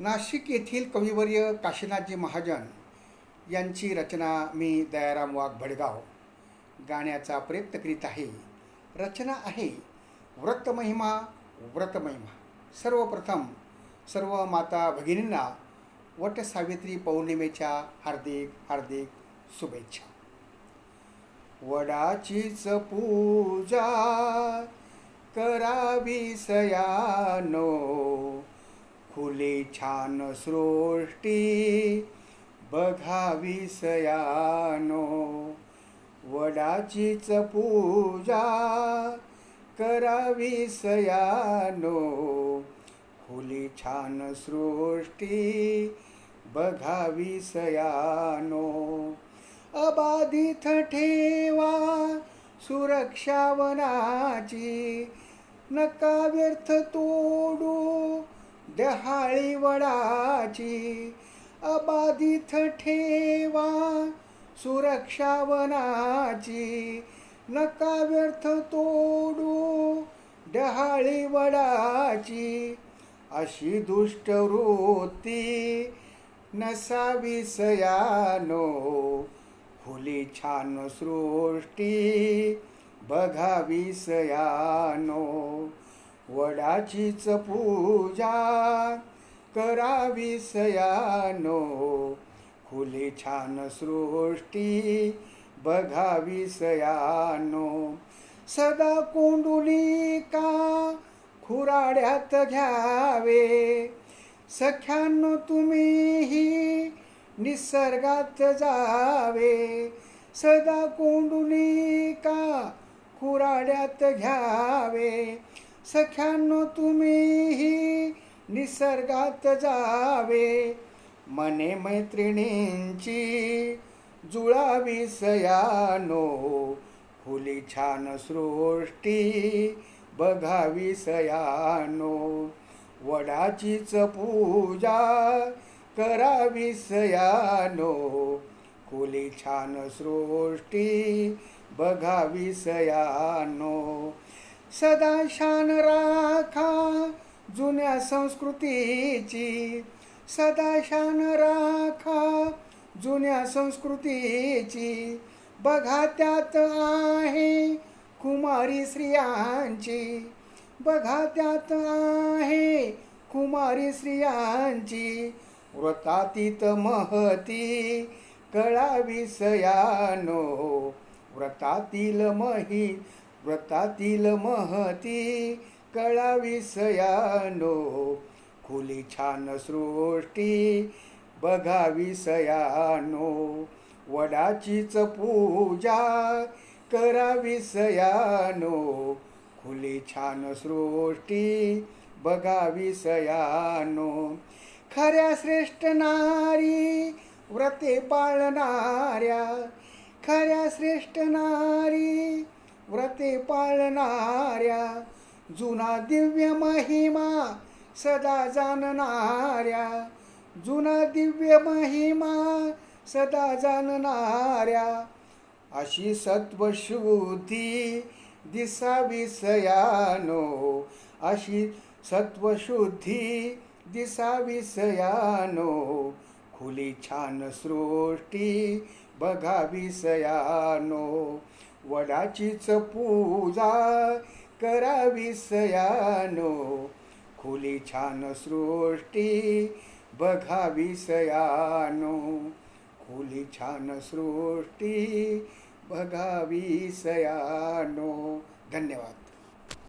नाशिक येथील कविवर्य काशीनाथजी महाजन यांची रचना मी दयाराम वाघ भडगाव गाण्याचा प्रयत्न करीत आहे. रचना आहे व्रतमहिमा व्रतमहिमा सर्वप्रथम सर्व माता भगिनींना वटसावित्री पौर्णिमेच्या हार्दिक हार्दिक शुभेच्छा. वडाचीच पूजा करावी सयानो. खुले छान सृष्टी बघावी सयानो वडाचीच पूजा करावी सयानो खुली छान सृष्टी बघावी सयानो अबाधित ठेवा सुरक्षावनाची नका व्यर्थ तोडू डहाळी वडाची अबाधित ठेवा सुरक्षा वनाची नका व्यर्थ तोडू. डहाळी वडाची अशी दुष्ट वृत्ती नसावी सयानो. खुली छान सृष्टी बघावी सयानो. वडाचीच पूजा करावी सयानो खुली छान सृष्टी बघावी सयानो सदा कोंडुली का खुराड्यात घ्यावे. सख्यानो तुम्हीही निसर्गात जावे. सदा कोंडुली का खुराड्यात घ्यावे. सख्यानो तुम्हीही निसर्गात जावे. मने मैत्रिणींची जुळावी सयानो. खुली छान सृष्टी बघावी सयानो. वडाचीच पूजा करावी सयानो. खुली छान सृष्टी बघावी सयानो. सदा शान राखा जुन्या संस्कृतीची. सदा शान राखा जुन्या संस्कृतीची. बघा त्यात आहे कुमारी स्त्रियांची. बघा त्यात आहे कुमारी स्त्रियांची. व्रतातीत महती कळावी सयानो व्रतातील मही व्रतातील महती कळावी सयानो खुली छान सृष्टी बघावी सयानो वडाचीच पूजा करावी सयानो खुली छान सृष्टी बघावी सयानो खऱ्या श्रेष्ठ नारी व्रते पाळणाऱ्या खऱ्या श्रेष्ठ नारी व्रते पाळणाऱ्या जुना दिव्य महिमा सदा जाणणाऱ्या जुना दिव्य महिमा सदा जाणणाऱ्या अशी सत्वशुद्धी दिसावी सयानो अशी सत्वशुद्धी दिसावी सयानो खुली छान सृष्टी बघावी सयानो वडाचीच पूजा करावी सयानो. खुली छान सृष्टी बघावी सयानो. खुली छान सृष्टी बघावी सयानो. धन्यवाद.